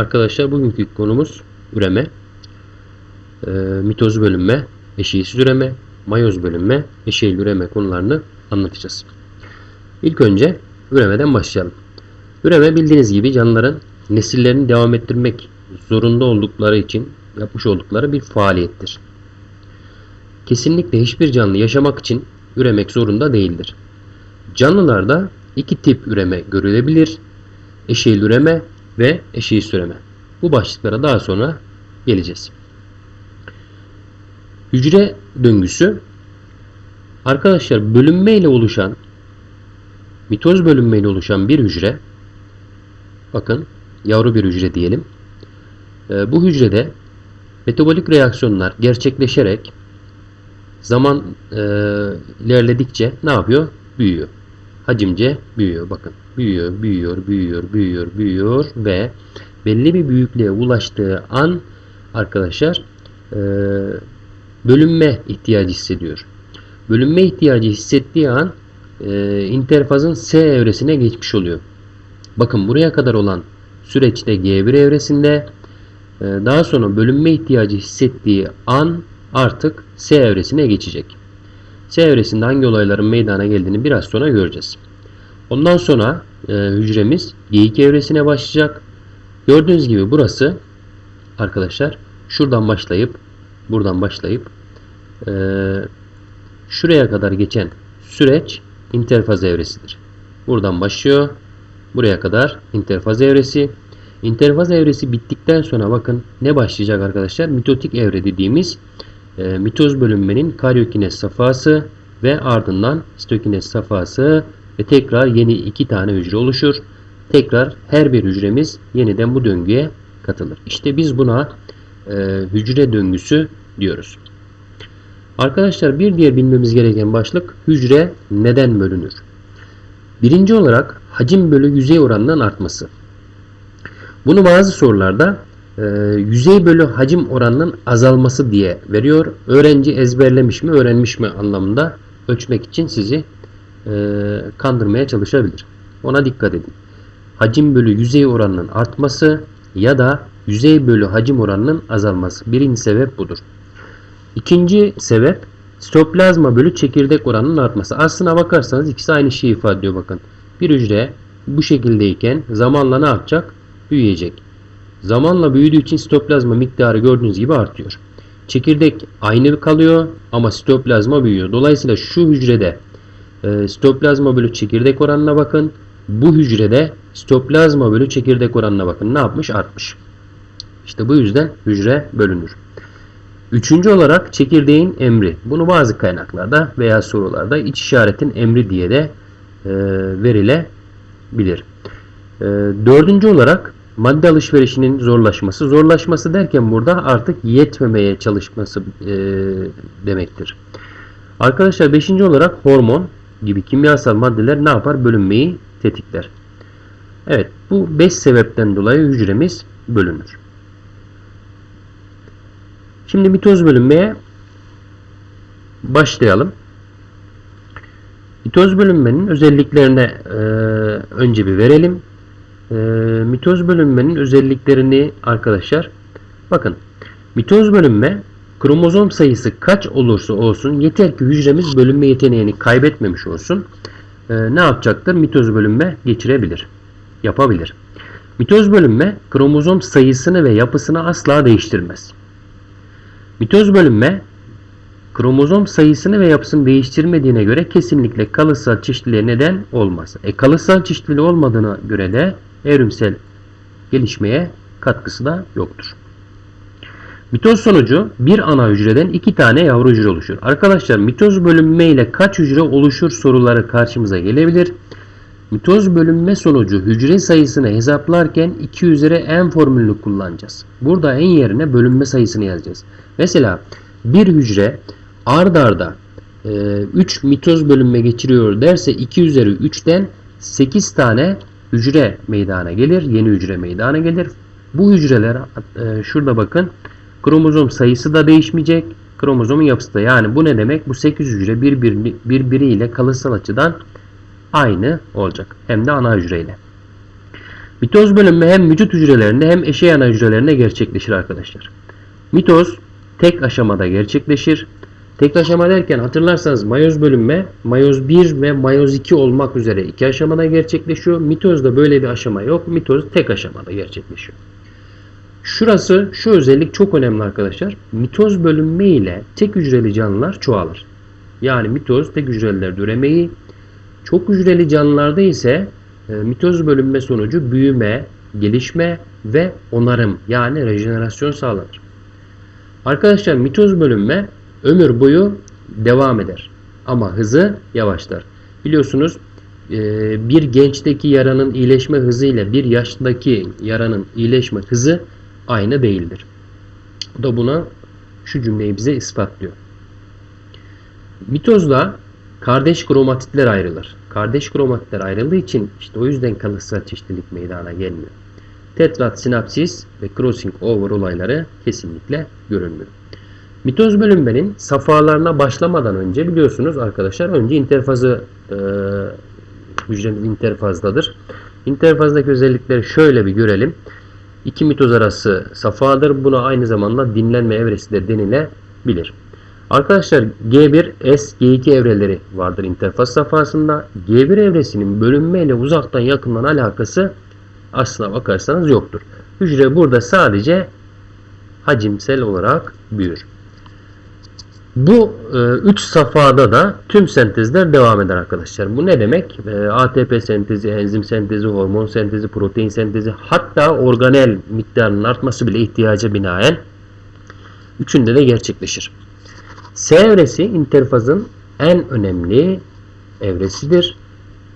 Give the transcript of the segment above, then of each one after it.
Arkadaşlar bugünkü konumuz üreme. Ee, mitoz bölünme, eşeğsiz üreme, mayoz bölünme, eşeğli üreme konularını anlatacağız. İlk önce üremeden başlayalım. Üreme bildiğiniz gibi canlıların nesillerini devam ettirmek zorunda oldukları için yapmış oldukları bir faaliyettir. Kesinlikle hiçbir canlı yaşamak için üremek zorunda değildir. Canlılarda iki tip üreme görülebilir. Eşeğli üreme ve eşeği üreme. Bu başlıklara daha sonra geleceğiz. Hücre döngüsü arkadaşlar bölünme ile oluşan mitoz bölünme ile oluşan bir hücre bakın yavru bir hücre diyelim. Ee, bu hücrede metabolik reaksiyonlar gerçekleşerek zaman e, ilerledikçe ne yapıyor? Büyüyor. Hacimce büyüyor. Bakın büyüyor, büyüyor, büyüyor, büyüyor, büyüyor ve belli bir büyüklüğe ulaştığı an arkadaşlar e, bölünme ihtiyacı hissediyor. Bölünme ihtiyacı hissettiği an e, interfazın S evresine geçmiş oluyor. Bakın buraya kadar olan süreçte G1 evresinde e, daha sonra bölünme ihtiyacı hissettiği an artık S evresine geçecek. S evresinde hangi olayların meydana geldiğini biraz sonra göreceğiz. Ondan sonra e, hücremiz G2 evresine başlayacak. Gördüğünüz gibi burası arkadaşlar şuradan başlayıp buradan başlayıp e, şuraya kadar geçen süreç interfaz evresidir. Buradan başlıyor. Buraya kadar interfaz evresi. İnterfaz evresi bittikten sonra bakın ne başlayacak arkadaşlar? Mitotik evre dediğimiz e, mitoz bölünmenin karyokinez safhası ve ardından sitokinez safhası ve tekrar yeni iki tane hücre oluşur. Tekrar her bir hücremiz yeniden bu döngüye katılır. İşte biz buna e, hücre döngüsü diyoruz. Arkadaşlar bir diğer bilmemiz gereken başlık hücre neden bölünür? Birinci olarak hacim bölü yüzey oranının artması. Bunu bazı sorularda e, yüzey bölü hacim oranının azalması diye veriyor. Öğrenci ezberlemiş mi öğrenmiş mi anlamında ölçmek için sizi e, kandırmaya çalışabilir. Ona dikkat edin. Hacim bölü yüzey oranının artması ya da yüzey bölü hacim oranının azalması. Birinci sebep budur. İkinci sebep sitoplazma bölü çekirdek oranının artması. Aslına bakarsanız ikisi aynı şeyi ifade ediyor bakın. Bir hücre bu şekildeyken zamanla ne yapacak? Büyüyecek. Zamanla büyüdüğü için sitoplazma miktarı gördüğünüz gibi artıyor. Çekirdek aynı kalıyor ama sitoplazma büyüyor. Dolayısıyla şu hücrede e, sitoplazma bölü çekirdek oranına bakın. Bu hücrede sitoplazma bölü çekirdek oranına bakın. Ne yapmış? Artmış. İşte bu yüzden hücre bölünür. Üçüncü olarak çekirdeğin emri. Bunu bazı kaynaklarda veya sorularda iç işaretin emri diye de e, verilebilir. E, dördüncü olarak madde alışverişinin zorlaşması. Zorlaşması derken burada artık yetmemeye çalışması e, demektir. Arkadaşlar beşinci olarak hormon gibi kimyasal maddeler ne yapar? Bölünmeyi tetikler. Evet bu beş sebepten dolayı hücremiz bölünür. Şimdi mitoz bölünmeye başlayalım. Mitoz bölünmenin özelliklerine e, önce bir verelim. E, mitoz bölünmenin özelliklerini arkadaşlar bakın mitoz bölünme kromozom sayısı kaç olursa olsun yeter ki hücremiz bölünme yeteneğini kaybetmemiş olsun e, ne yapacaktır? Mitoz bölünme geçirebilir. Yapabilir. Mitoz bölünme kromozom sayısını ve yapısını asla değiştirmez. Mitoz bölünme kromozom sayısını ve yapısını değiştirmediğine göre kesinlikle kalıtsal çeşitliliğe neden olmaz. E, kalıtsal çeşitliliği olmadığına göre de evrimsel gelişmeye katkısı da yoktur. Mitoz sonucu bir ana hücreden iki tane yavru hücre oluşur. Arkadaşlar mitoz bölünme ile kaç hücre oluşur soruları karşımıza gelebilir. Mitoz bölünme sonucu hücre sayısını hesaplarken 2 üzeri n formülünü kullanacağız. Burada en yerine bölünme sayısını yazacağız. Mesela bir hücre ard arda 3 e, mitoz bölünme geçiriyor derse 2 üzeri 3'ten 8 tane hücre meydana gelir. Yeni hücre meydana gelir. Bu hücreler e, şurada bakın kromozom sayısı da değişmeyecek. Kromozomun yapısı da yani bu ne demek? Bu 8 hücre birbiri, birbiriyle kalıtsal açıdan aynı olacak. Hem de ana hücreyle. Mitoz bölünme hem vücut hücrelerinde hem eşe yana hücrelerinde gerçekleşir arkadaşlar. Mitoz tek aşamada gerçekleşir. Tek aşama derken hatırlarsanız mayoz bölünme mayoz 1 ve mayoz 2 olmak üzere iki aşamada gerçekleşiyor. Mitozda böyle bir aşama yok. Mitoz tek aşamada gerçekleşiyor. Şurası şu özellik çok önemli arkadaşlar. Mitoz bölünme ile tek hücreli canlılar çoğalır. Yani mitoz tek hücrelilerde üremeyi, çok hücreli canlılarda ise e, mitoz bölünme sonucu büyüme, gelişme ve onarım yani rejenerasyon sağlanır. Arkadaşlar mitoz bölünme ömür boyu devam eder. Ama hızı yavaşlar. Biliyorsunuz e, bir gençteki yaranın iyileşme hızı ile bir yaştaki yaranın iyileşme hızı aynı değildir. Bu da buna şu cümleyi bize ispatlıyor. Mitozda kardeş kromatitler ayrılır. Kardeş kromatitler ayrıldığı için işte o yüzden kalıtsal çeşitlilik meydana gelmiyor. Tetrat sinapsis ve crossing over olayları kesinlikle görünmüyor. Mitoz bölünmenin safhalarına başlamadan önce biliyorsunuz arkadaşlar önce interfazı e, hücremiz interfazdadır. İnterfazdaki özellikleri şöyle bir görelim. İki mitoz arası safhadır. Buna aynı zamanda dinlenme evresi de denilebilir. Arkadaşlar G1, S, G2 evreleri vardır interfaz safhasında. G1 evresinin bölünme ile uzaktan yakından alakası aslına bakarsanız yoktur. Hücre burada sadece hacimsel olarak büyür. Bu 3 e, safhada da tüm sentezler devam eder arkadaşlar. Bu ne demek? E, ATP sentezi, enzim sentezi, hormon sentezi, protein sentezi hatta organel miktarının artması bile ihtiyaca binaen üçünde de gerçekleşir. S evresi interfazın en önemli evresidir.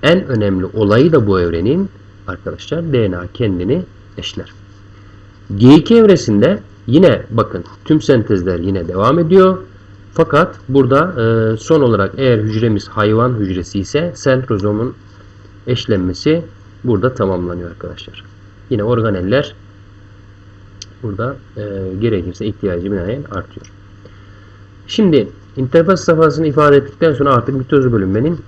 En önemli olayı da bu evrenin arkadaşlar DNA kendini eşler. G2 evresinde yine bakın tüm sentezler yine devam ediyor. Fakat burada e, son olarak eğer hücremiz hayvan hücresi ise sentrozomun eşlenmesi burada tamamlanıyor arkadaşlar. Yine organeller burada e, gerekirse ihtiyacı binaen artıyor. Şimdi interfaz safhasını ifade ettikten sonra artık mitoz bölünmenin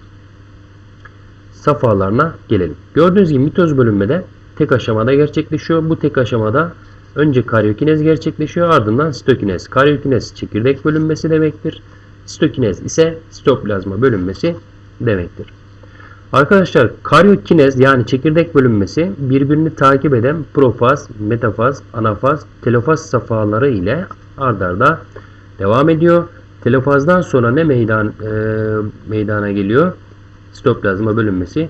safhalarına gelelim. Gördüğünüz gibi mitoz bölünmede tek aşamada gerçekleşiyor. Bu tek aşamada önce karyokinez gerçekleşiyor ardından sitokinez. Karyokinez çekirdek bölünmesi demektir. Sitokinez ise sitoplazma bölünmesi demektir. Arkadaşlar karyokinez yani çekirdek bölünmesi birbirini takip eden profaz, metafaz, anafaz, telofaz safhaları ile ardarda devam ediyor. Telofazdan sonra ne meydan e, meydana geliyor? Sitoplazma bölünmesi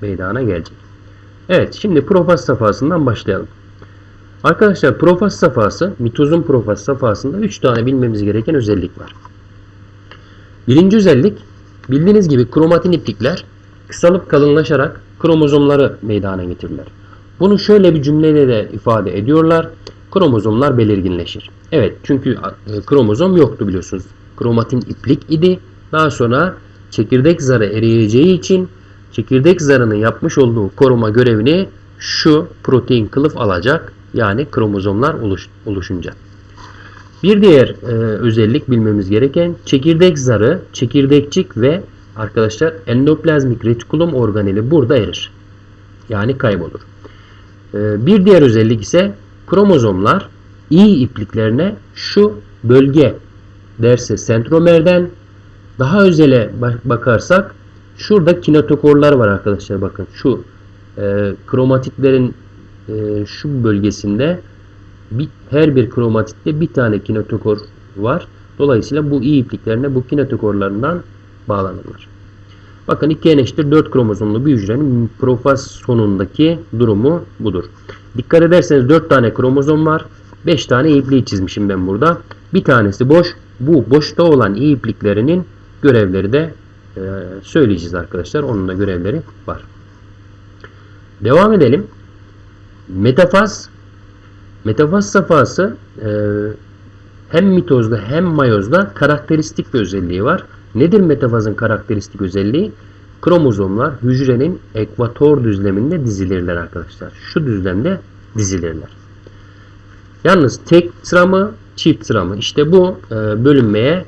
meydana gelecek. Evet şimdi profaz safhasından başlayalım. Arkadaşlar profaz safhası, mitozun profaz safhasında 3 tane bilmemiz gereken özellik var. Birinci özellik bildiğiniz gibi kromatin iplikler kısalıp kalınlaşarak kromozomları meydana getirirler. Bunu şöyle bir cümleyle de ifade ediyorlar. Kromozomlar belirginleşir. Evet çünkü e, kromozom yoktu biliyorsunuz. Kromatin iplik idi. Daha sonra çekirdek zarı eriyeceği için çekirdek zarının yapmış olduğu koruma görevini şu protein kılıf alacak. Yani kromozomlar oluş, oluşunca. Bir diğer e, özellik bilmemiz gereken çekirdek zarı, çekirdekçik ve arkadaşlar endoplazmik retikulum organeli burada erir. Yani kaybolur. E, bir diğer özellik ise kromozomlar iyi ipliklerine şu bölge derse sentromerden daha özele bakarsak şurada kinetokorlar var arkadaşlar bakın şu e, kromatitlerin e, şu bölgesinde bir, her bir kromatitte bir tane kinetokor var. Dolayısıyla bu iyi ipliklerine bu kinetokorlarından bağlanırlar. Bakın 2 n eşittir 4 kromozomlu bir hücrenin profaz sonundaki durumu budur. Dikkat ederseniz 4 tane kromozom var. 5 tane ipliği çizmişim ben burada. Bir tanesi boş. Bu boşta olan iyi ipliklerinin görevleri de e, söyleyeceğiz arkadaşlar. Onun da görevleri var. Devam edelim. Metafaz Metafaz safhası e, hem mitozda hem mayozda karakteristik bir özelliği var. Nedir metafazın karakteristik özelliği? Kromozomlar hücrenin ekvator düzleminde dizilirler arkadaşlar. Şu düzlemde dizilirler. Yalnız tek sıra mı, çift sıra mı? İşte bu e, bölünmeye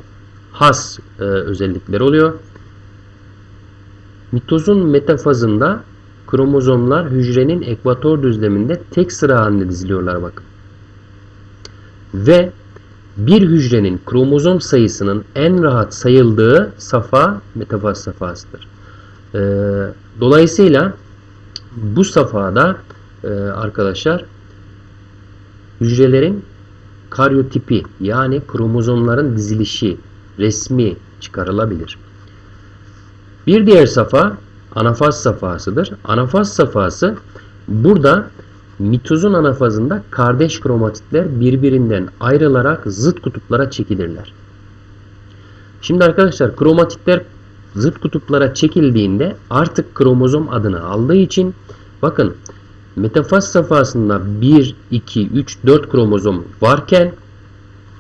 has e, özellikler oluyor. Mitozun metafazında kromozomlar hücrenin ekvator düzleminde tek sıra halinde diziliyorlar bakın. Ve bir hücrenin kromozom sayısının en rahat sayıldığı safa metafaz safhasıdır. Ee, dolayısıyla bu safhada e, arkadaşlar hücrelerin karyotipi yani kromozomların dizilişi resmi çıkarılabilir. Bir diğer safa anafaz safhasıdır. Anafaz safhası burada mitozun anafazında kardeş kromatitler birbirinden ayrılarak zıt kutuplara çekilirler. Şimdi arkadaşlar kromatitler zıt kutuplara çekildiğinde artık kromozom adını aldığı için bakın metafaz safhasında 1, 2, 3, 4 kromozom varken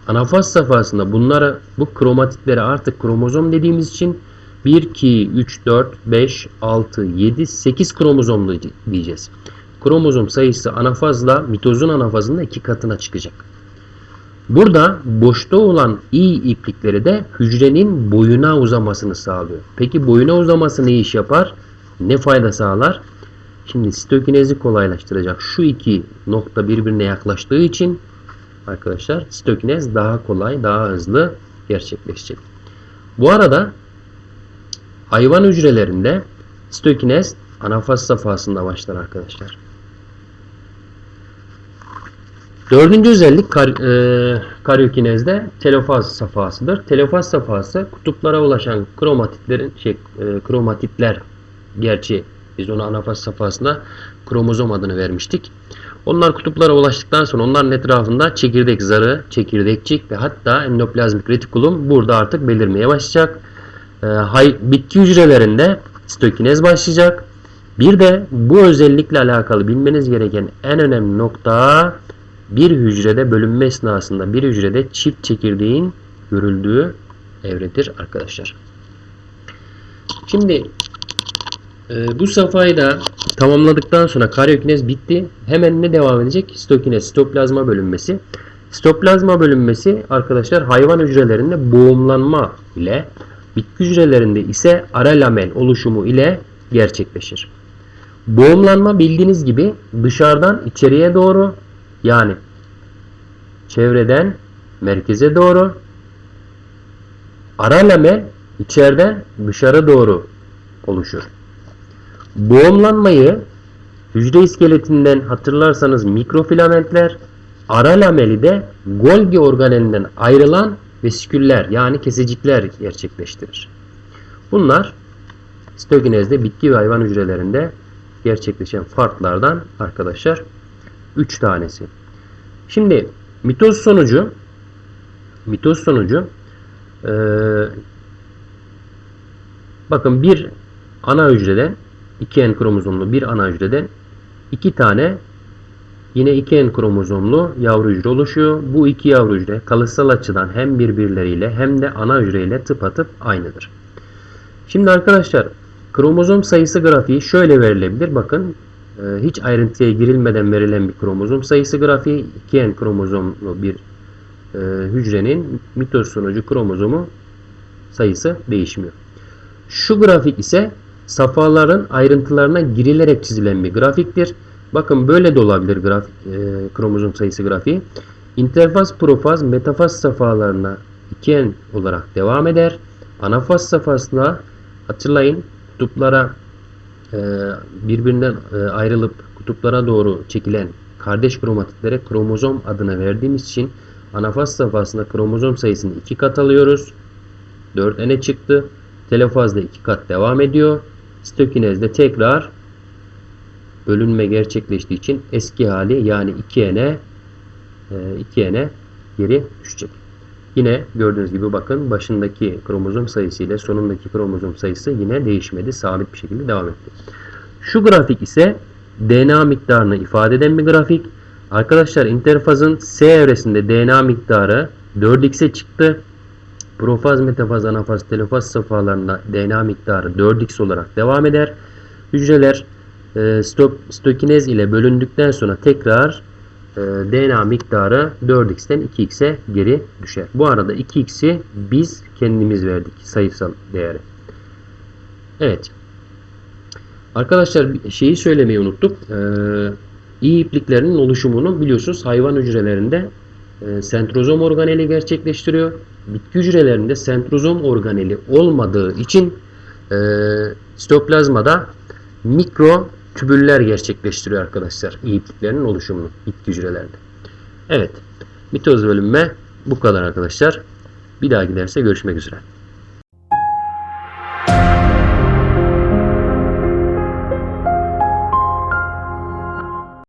anafaz safhasında bunlara bu kromatitlere artık kromozom dediğimiz için 1, 2, 3, 4, 5, 6, 7, 8 kromozomlu diyeceğiz. Kromozom sayısı anafazla mitozun anafazında iki katına çıkacak. Burada boşta olan iyi iplikleri de hücrenin boyuna uzamasını sağlıyor. Peki boyuna uzaması ne iş yapar? Ne fayda sağlar? Şimdi sitokinezi kolaylaştıracak. Şu iki nokta birbirine yaklaştığı için arkadaşlar sitokinez daha kolay, daha hızlı gerçekleşecek. Bu arada hayvan hücrelerinde sitokinez anafaz safhasında başlar arkadaşlar. Dördüncü özellik kar, e, karyokinezde telofaz safhasıdır. Telofaz safhası kutuplara ulaşan kromatitlerin şey, e, kromatitler gerçi biz ona anafaz safhasında kromozom adını vermiştik. Onlar kutuplara ulaştıktan sonra onların etrafında çekirdek zarı, çekirdekçik ve hatta endoplazmik retikulum burada artık belirmeye başlayacak. E, bitki hücrelerinde sitokinez başlayacak. Bir de bu özellikle alakalı bilmeniz gereken en önemli nokta bir hücrede bölünme esnasında bir hücrede çift çekirdeğin görüldüğü evredir arkadaşlar. Şimdi e, bu safhayı da tamamladıktan sonra karyokinez bitti. Hemen ne devam edecek? Sitokinez, sitoplazma bölünmesi. Sitoplazma bölünmesi arkadaşlar hayvan hücrelerinde boğumlanma ile bitki hücrelerinde ise ara lamel oluşumu ile gerçekleşir. Boğumlanma bildiğiniz gibi dışarıdan içeriye doğru yani çevreden merkeze doğru ara lamel içeriden dışarı doğru oluşur. Boğumlanmayı hücre iskeletinden hatırlarsanız mikrofilamentler, ara lameli de Golgi organelinden ayrılan vesiküller yani kesecikler gerçekleştirir. Bunlar sitokinezde bitki ve hayvan hücrelerinde gerçekleşen farklardan arkadaşlar 3 tanesi. Şimdi mitoz sonucu mitoz sonucu e, bakın bir ana hücreden 2N kromozomlu bir ana hücreden iki tane yine 2N kromozomlu yavru hücre oluşuyor. Bu iki yavru hücre kalıtsal açıdan hem birbirleriyle hem de ana hücreyle tıpatıp aynıdır. Şimdi arkadaşlar kromozom sayısı grafiği şöyle verilebilir. Bakın e, hiç ayrıntıya girilmeden verilen bir kromozom sayısı grafiği 2N kromozomlu bir e, hücrenin mitoz sonucu kromozomu sayısı değişmiyor. Şu grafik ise safhaların ayrıntılarına girilerek çizilen bir grafiktir. Bakın böyle de olabilir grafik, e, kromozom sayısı grafiği. İnterfaz, profaz, metafaz safhalarına 2N olarak devam eder. Anafaz safhasına hatırlayın kutuplara e, birbirinden e, ayrılıp kutuplara doğru çekilen kardeş kromatitlere kromozom adını verdiğimiz için anafaz safhasında kromozom sayısını 2 kat alıyoruz. 4N'e çıktı. Telofazda 2 kat devam ediyor. Sitokinezde tekrar bölünme gerçekleştiği için eski hali yani 2N'e 2N'e geri düşecek. Yine gördüğünüz gibi bakın başındaki kromozom sayısı ile sonundaki kromozom sayısı yine değişmedi. Sabit bir şekilde devam etti. Şu grafik ise DNA miktarını ifade eden bir grafik. Arkadaşlar interfazın S evresinde DNA miktarı 4x'e çıktı. Profaz, metafaz, anafaz, telofaz safhalarında DNA miktarı 4x olarak devam eder. Hücreler e, stokinez ile bölündükten sonra tekrar e, DNA miktarı 4x'ten 2x'e geri düşer. Bu arada 2x'i biz kendimiz verdik sayısal değeri. Evet. Arkadaşlar şeyi söylemeyi unuttuk. Ee, iyi ipliklerinin oluşumunu biliyorsunuz hayvan hücrelerinde e, sentrozom organeli gerçekleştiriyor. Bitki hücrelerinde sentrozom organeli olmadığı için e, sitoplazmada mikro tübüller gerçekleştiriyor arkadaşlar. iyi ipliklerinin oluşumunu bitki hücrelerinde. Evet. Mitoz bölünme bu kadar arkadaşlar. Bir dahaki derste görüşmek üzere.